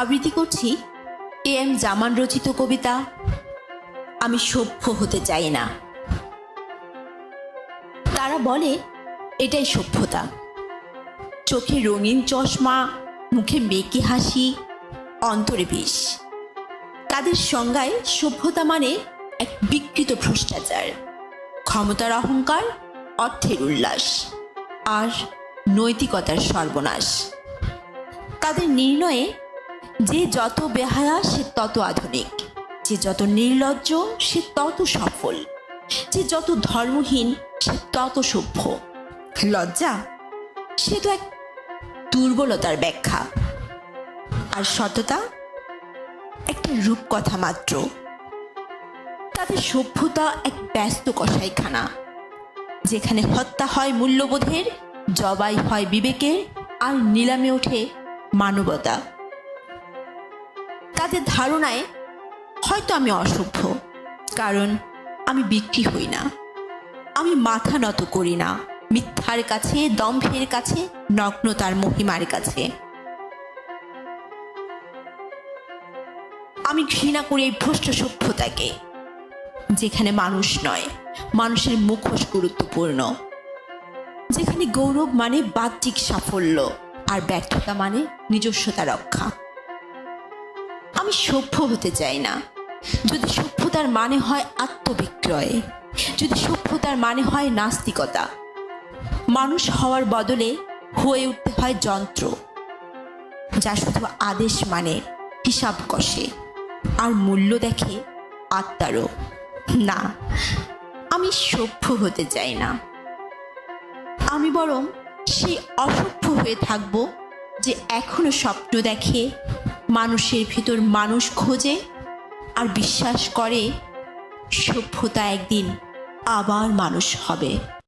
আবৃত্তি করছি A M জামান রচিত কবিতা, আমি সভ্য হতে চাই না। তারা বলে, এটাই সভ্যতা। চোখে রঙিন চশমা, মুখে মেকি হাসি, অন্তরে বিষ। তাদের সংজ্ঞায় সভ্যতা মানে এক বিকৃত ভ্রষ্টাচার, ক্ষমতার অহংকার, অর্থের উল্লাস, আর নৈতিকতার সর্বনাশ। তাদের নির্ণয়ে যে যত বেহায়া, সে তত আধুনিক। যে যত নির্লজ্জ, সে তত সফল। যে যত ধর্মহীন, সে তত সভ্য। লজ্জা? সে তো এক দুর্বলতার ব্যাখ্যা। আর সততা? একটা রূপকথা মাত্র। তাদের সভ্যতা এক ব্যস্ত কষাইখানা যেখানে হত্যা হয় মূল্যবোধের, জবাই হয় বিবেকের, আর নিলামে ওঠে মানবতা। তাদের ধারণায় হয়তো আমি অসভ্য, কারণ আমি বিক্রি হই না। আমি মাথা নত করি না, মিথ্যার কাছে, দম্ভের কাছে, নগ্নতার মহিমার কাছে। আমি ঘৃণা করি এই ভ্রষ্ট সভ্যতাকে, যেখানে মানুষ নয়, মানুষের মুখোশ গুরুত্বপূর্ণ। যেখানে গৌরব মানে বাহ্যিক সাফল্য, আর ব্যর্থতা মানে নিজস্বতা রক্ষা। আমি সভ্য হতে চাই না। যদি সভ্যতার মানে হয় আত্মবিক্রয়, যদি সভ্যতার মানে হয় নাস্তিকতা, মানুষ হওয়ার বদলে হয়ে উঠতে হয় যন্ত্র, যা শুধু আদেশ মানে হিসাব কষে, আর মূল্য দেখে আত্মারও। না, আমি সভ্য হতে চাই না। আমি বরং সেই অসভ্য হয়ে থাকব যে এখনও স্বপ্ন দেখে মানুষের ভিতর মানুষ খোঁজে আর বিশ্বাস করে সভ্যতা একদিন আবার মানুষ হবে।